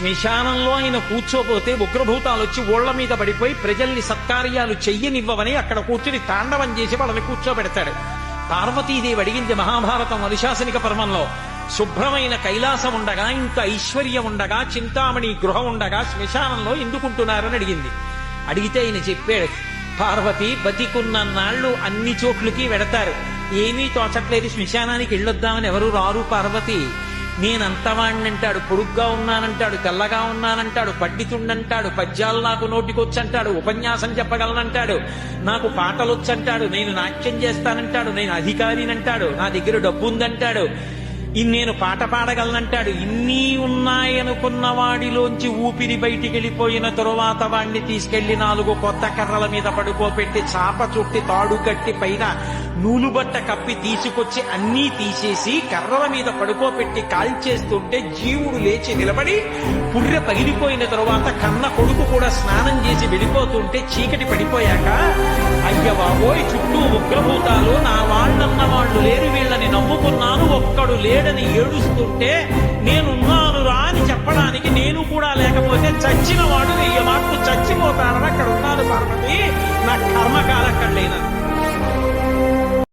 శ్మశానంలో ఆయన కూర్చోపోతే ఉగ్రభూతాలు వచ్చి ఓళ్ళ మీద పడిపోయి ప్రజల్ని సత్కార్యాలు చెయ్యనివ్వవని అక్కడ కూర్చుని తాండవం చేసి వాళ్ళని కూర్చోబెడతాడు. పార్వతీదేవి అడిగింది మహాభారతం అనుశాసనిక పర్వంలో శుభ్రమైన కైలాసం ఉండగా ఇంకా ఐశ్వర్యం ఉండగా చింతామణి గృహం ఉండగా శ్మశానంలో ఎందుకుంటున్నారని అడిగింది. అడిగితే ఆయన చెప్పాడు పార్వతి బతికున్న నాళ్ళు అన్ని చోట్లకి వెడతారు. ఏమీ తోచట్లేదు శ్మశానానికి వెళ్ళొద్దామని ఎవరు రారు పార్వతి. నేనంతవాణ్ణంటాడు పొడుగ్గా ఉన్నానంటాడు తెల్లగా ఉన్నానంటాడు పండితుండంటాడు పద్యాలు నాకు నోటికొచ్చంటాడు ఉపన్యాసం చెప్పగలనంటాడు నాకు పాటలొచ్చంటాడు నేను నాట్యం చేస్తానంటాడు నేను అధికారినంటాడు నా దగ్గర డబ్బు ఉందంటాడు నేను పాట పాడగలనంటాడు ఇన్ని ఉన్నాయనుకున్న వాడిలోంచి ఊపిరి బయటికి వెళ్ళిపోయిన తరువాత వాణ్ణి తీసుకెళ్ళి నాలుగు కొత్త కర్రల మీద పడుకోబెట్టి చాప చుట్టి తాడు కట్టి పైన నూలుబట్ట కప్పి తీసుకొచ్చి అన్నీ తీసేసి కర్రల మీద పడుకోపెట్టి కాల్చేస్తుంటే జీవుడు లేచి నిలబడి పుర్రె పగిలిపోయిన తరువాత కన్న కొడుకు కూడా స్నానం చేసి వెళ్ళిపోతుంటే చీకటి పడిపోయాక అయ్యబాబోయ్ చుట్టూ ఉగ్రభూతాలు నా వాళ్ళన్న వాళ్ళు లేరు వీళ్ళని నమ్ముకున్నాను ఒక్కడు లేడని ఏడుస్తుంటే నేనున్నాను రా అని చెప్పడానికి నేను కూడా లేకపోతే చచ్చిన వాడు వెయ్యి మాటలు చచ్చిపోతానని అక్కడ ఉన్నాను పార్వతి. నా కర్మకాలం